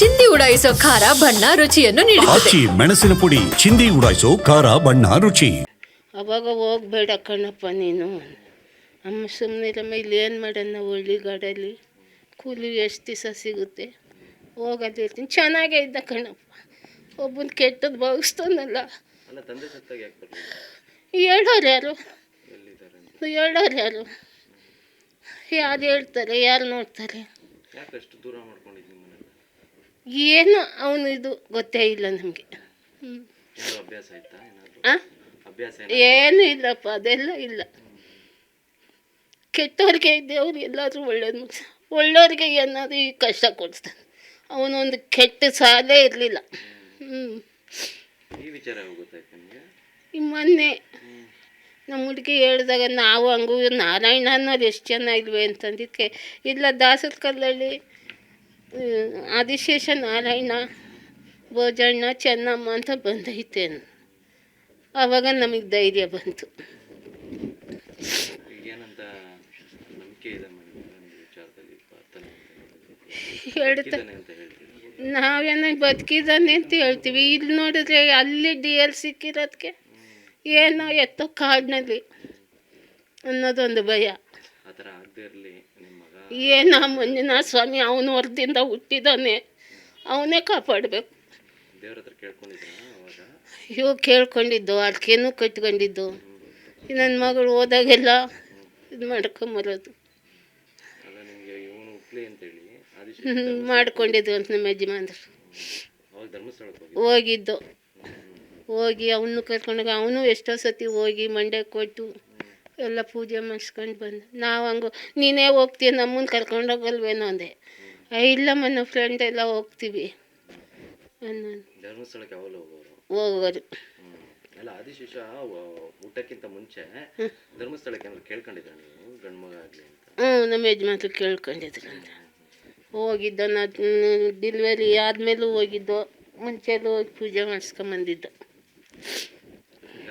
ಚಿಂದಿ ಉಡಾಯಿಸೋ ಖಾರ ಬಣ್ಣ ರುಚಿಯನ್ನು ನೀಡುತ್ತದೆ. ಆಚಿ ಮೆಣಸಿನ ಪುಡಿ ಚಿಂದಿ ಉಡಾಯಿಸೋ ಖಾರ ಬಣ್ಣ ರುಚಿ. ಅವಾಗ ಹೋಗ್ಬೇಡ ಕಣಪ್ಪ ನೀನು. ಅಮ್ಮ ಸುಮ್ಮನಿರಮ್ಮ ಇಲ್ಲಿ ಏನು ಮಾಡೋಣ ನಾವು ಹಳ್ಳಿಗಾಡಲ್ಲಿ? ಕೂಲಿ ಎಷ್ಟು ದಿವಸ ಸಿಗುತ್ತೆ? ಹೋಗೋದು ಇರ್ತೀನಿ. ಚೆನ್ನಾಗೇ ಇದ್ದ ಕಣಪ್ಪ. ಒಬ್ಬನ ಕೆಟ್ಟದ್ದು ಭಾವಿಸ್ತಾನಲ್ಲ. ಅಲ್ಲ ತಂದೆ ಸತ್ತಾಗ ಯಾಕೆ ಬರಲಿಲ್ಲ? ಹೇಳೋರು ಯಾರು? ಹೇಳೋರು ಯಾರು? ಯಾರು ಹೇಳ್ತಾರೆ? ಯಾರು ನೋಡ್ತಾರೆ? ಏನು ಅವನು ಇದು ಗೊತ್ತೇ ಇಲ್ಲ ನಮಗೆ. ಏನು ಇಲ್ಲಪ್ಪ ಅದೆಲ್ಲ ಇಲ್ಲ. ಕೆಟ್ಟವ್ರಿಗೆ ದೇವ್ರು ಎಲ್ಲಾದರೂ ಒಳ್ಳೇದು ಒಳ್ಳೆಯವ್ರಿಗೆ ಏನಾದರೂ ಈ ಕಷ್ಟ ಕೊಡ್ತಾನೆ ಅವನೊಂದು ಕೆಟ್ಟ ಸಾಲೇ ಇರಲಿಲ್ಲ. ಹ್ಞೂ ಮೊನ್ನೆ ನಮ್ಮ ಹುಡುಗಿ ಹೇಳಿದಾಗ ನಾವು ಹಂಗೂ ನಾರಾಯಣ ಅನ್ನೋರು ಎಷ್ಟು ಜನ ಇಲ್ವೇ ಅಂತಂದಿದ್ದಕ್ಕೆ ಇಲ್ಲ ದಾಸರ ಕಲ್ಲಲ್ಲಿ ಆದಿಶೇಷ ನಾರಾಯಣ ಭೋಜಣ್ಣ ಚೆನ್ನಮ್ಮ ಅಂತ ಬಂದೈತೆ ಅವಾಗ ಆವಾಗ ನಮಗೆ ಧೈರ್ಯ ಬಂತು. ಹೇಳ್ತಾ ನಾವೇನ ಬದುಕಿದ್ದಾನೆ ಅಂತ ಹೇಳ್ತೀವಿ. ಇಲ್ಲಿ ನೋಡಿದ್ರೆ ಅಲ್ಲಿ ಡಿ ಎಲ್ ಸಿಕ್ಕಿರೋದಕ್ಕೆ ಏನೋ ಎತ್ತೋ ಕಾಡಿನಲ್ಲಿ ಅನ್ನೋದೊಂದು ಭಯ. ಏನೋ ಮಂಜುನಾಥ ಸ್ವಾಮಿ ಅವನು ಹೊರದಿಂದ ಹುಟ್ಟಿದಾನೆ. ಅವನೇ ಕಾಪಾಡಬೇಕು. ಇವು ಕೇಳ್ಕೊಂಡಿದ್ದು ಅದಕ್ಕೇನು ಕಟ್ಕೊಂಡಿದ್ದು. ನನ್ನ ಮಗಳು ಹೋದಾಗೆಲ್ಲ ಇದು ಮಾಡ್ಕೊಂಬರೋದು ಮಾಡ್ಕೊಂಡಿದ್ದು ಅಂತ ನಮ್ಮ ಯಜಮಾನ್ರು. ಹೋಗಿದ್ದು. ಹೋಗಿ ಅವನು ಕರ್ಕೊಂಡೋಗಿ ಅವನು ಎಷ್ಟೋ ಸತಿ ಹೋಗಿ ಮಂಡ್ಯ ಕೊಟ್ಟು ಎಲ್ಲ ಪೂಜೆ ಮಾಡಿಸ್ಕೊಂಡು ಬಂದು. ನಾವು ಹಂಗು ನೀನೇ ಹೋಗ್ತೀಯ ನಮ್ಮನ್ನು ಕರ್ಕೊಂಡೋಗಲ್ವೇನೋ ಅಂದೆ. ಇಲ್ಲ ಇಲ್ಲಮ್ಮ ನಮ್ಮ ಫ್ರೆಂಡ್ ಎಲ್ಲ ಹೋಗ್ತೀವಿ ಅನ್ನೋದು. ಧರ್ಮಸ್ಥಳಕ್ಕೆ ಯಾವಾಗ ಹೋಗೋರು? ಹೋಗೋರು. ಅಲ್ಲ ಆದಿಶೇಷ ಊಟಕ್ಕಿಂತ ಮುಂಚೆ ಧರ್ಮಸ್ಥಳಕ್ಕೆ ಏನಾದ್ರು ಕೇಳ್ಕೊಂಡಿದ್ರ ನೀವು ಗಂಡು ಮಗ ಆಗಲಿ ಅಂತ? ಹ್ಞೂ ನಮ್ಮ ಯಜಮಾನ್ರು ಕೇಳ್ಕೊಂಡಿದ್ರು ಅಂತ ಹೋಗಿದ್ದು ನಾ ಡಿಲ್ವರಿ ಆದಮೇಲೂ ಹೋಗಿದ್ದೋ ಮುಂಚೆಲೂ ಹೋಗಿ ಪೂಜೆ ಮಾಡಿಸ್ಕೊಂಬಂದಿದ್ದ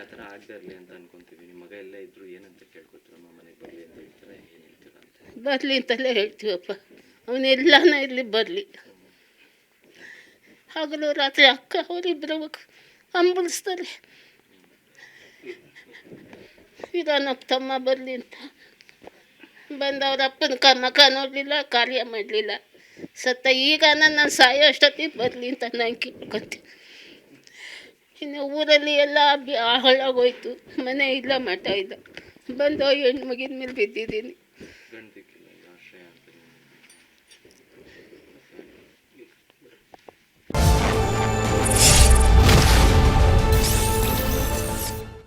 ಥರ ಆಗದೆ ಇರಲಿ ಅಂತ ಅನ್ಕೊಂತೀವಿ. ನಿಮ್ಮ ಮಗ ಎಲ್ಲ ಇದ್ರು ಏನಂತ ಕೇಳ್ಕೊತೀರಮ್ಮ ಮನೆಗೆ ಬರಲಿ ಅಂತ ಹೇಳ್ತಾರೆ, ಏನು ಹೇಳ್ತೀರ ಅಂತ ಬರಲಿ ಅಂತಲೇ ಹೇಳ್ತೀವಪ್ಪ. ಅವನೆಲ್ಲನ ಇಲ್ಲಿ ಬರಲಿ. ಹಗಲು ರಾತ್ರಿ ಅಕ್ಕ ಅವರಿಬ್ಬರು ಹಂಬಲಿಸ್ತಾರೆ ಇದಾನಪ್ಪ ತಮ್ಮ ಬರಲಿ ಅಂತ. ಬಂದು ಅವ್ರ ಅಪ್ಪನ ಕಮ್ಮಕ ನೋಡಲಿಲ್ಲ ಕಾರ್ಯ ಮಾಡಲಿಲ್ಲ. ಸತ್ತ ಈಗ ನಾನು ಸಾಯೋ ಅಷ್ಟೊತ್ತಿಗೆ ಬರಲಿ ಅಂತ ನಂಗೆ ಕೇಳ್ಕೊತೀನಿ. ಇನ್ನು ಊರಲ್ಲಿ ಎಲ್ಲ ಹಾಳಾಗೋಯ್ತು ಮನೆ ಇಲ್ಲ ಮಠ ಇಲ್ಲ. ಬಂದು ಹೆಣ್ಣು ಮಗಿನ ಮೇಲೆ ಬಿದ್ದಿದ್ದೀನಿ.